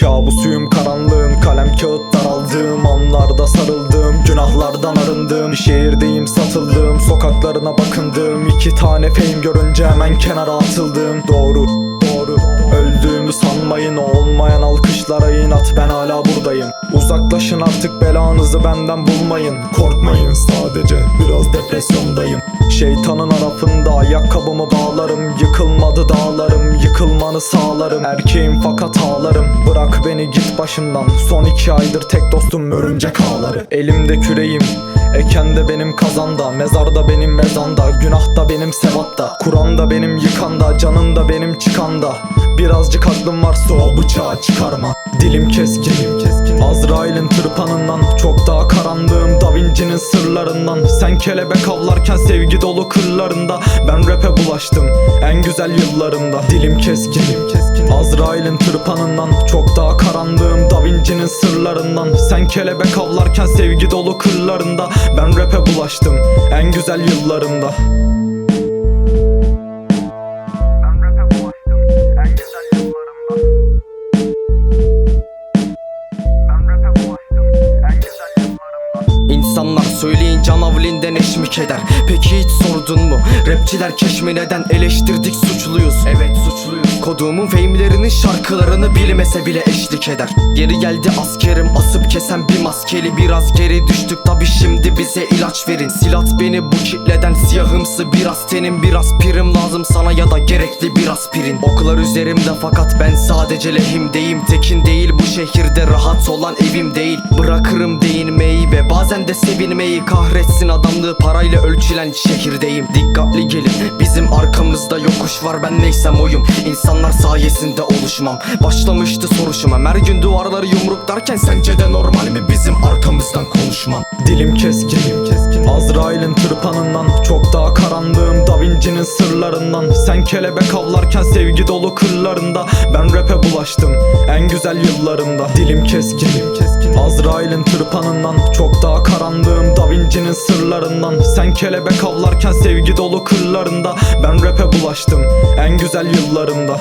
Kabusuyum karanlığın kalem kağıt daraldığım anlarda sarıldım Günahlardan arındım. Bir şehirdeyim satıldım Sokaklarına bakındım iki tane fame görünce hemen kenara atıldım. Doğru Öldüğümü sanmayın o olmayan alkışlara inat. Ben hala buradayım. Uzaklaşın artık belanızı benden bulmayın. Korkmayın sadece biraz depresyondayım. Şeytanın arafında ayakkabımı bağlarım. Yıkılmadı dağlarım yıkılmanı sağlarım. Erkeğim fakat ağlarım. Bırak beni git başımdan. Son iki aydır tek dostum örümcek ağları. Elimde küreğim Eken de benim kazanda. Mezarda benim mezanda. Günah da benim sevatta Kur'an da benim yıkanda. Canın da benim çıkanda Birazcık aklım varsa o bıçağı çıkarma. Dilim keskin, keskin. Azrail'in tırpanından Çok daha karanlığım Da Vinci'nin sırlarından. Sen kelebek avlarken sevgi dolu kırlarında Ben rap'e bulaştım en güzel yıllarımda. Dilim keskin, keskin. Azrail'in tırpanından Çok daha karanlığım Da Vinci'nin sırlarından. Sen kelebek avlarken sevgi dolu kırlarında Ben rap'e bulaştım en güzel yıllarımda İnsanlar söyleyin canavlinden eşmik eder Peki hiç sordun mu? Rapçiler keşmi neden eleştirdik? Suçluyuz. Evet suçluyuz. Koduğumun fame'lerinin şarkılarını bilmese bile eşlik eder. Geri geldi askerim asıp kesen bir maskeli. Biraz geri düştük tabi şimdi bize ilaç verin. Silat beni bu kitleden siyahımsı biraz tenim. Biraz pirim lazım sana ya da gerekli biraz pirin. Oklar üzerimde fakat ben sadece lehimdeyim Tekin değil bu şehirde rahat olan evim değil. Bırakırım değinmeyi ve bazen de sevinmeyi Kahretsin adamlığı. Parayla ölçülen şehirdeyim. Dikkatli gelin. Bizim arkamızda yokuş var. Ben neysem oyum. İnsanlar sayesinde oluşmam. Başlamıştı soruşumam her gün duvarları yumruklarken Sence de normal mi? Bizim arkamızdan konuşmam. Dilim keskin, keskin. Azrail'in tırpanından Çok daha karanlığım Da Vinci'nin sırlarından. Sen kelebek avlarken sevgi dolu kırlarında Ben rap'e bulaştım en güzel yıllarımda. Dilim keskin, keskin. Azrail'in tırpanından Çok daha karanlığım Da Vinci'nin sırlarından Sen kelebek avlarken sevgi dolu kırlarında Ben rap'e bulaştım en güzel yıllarımda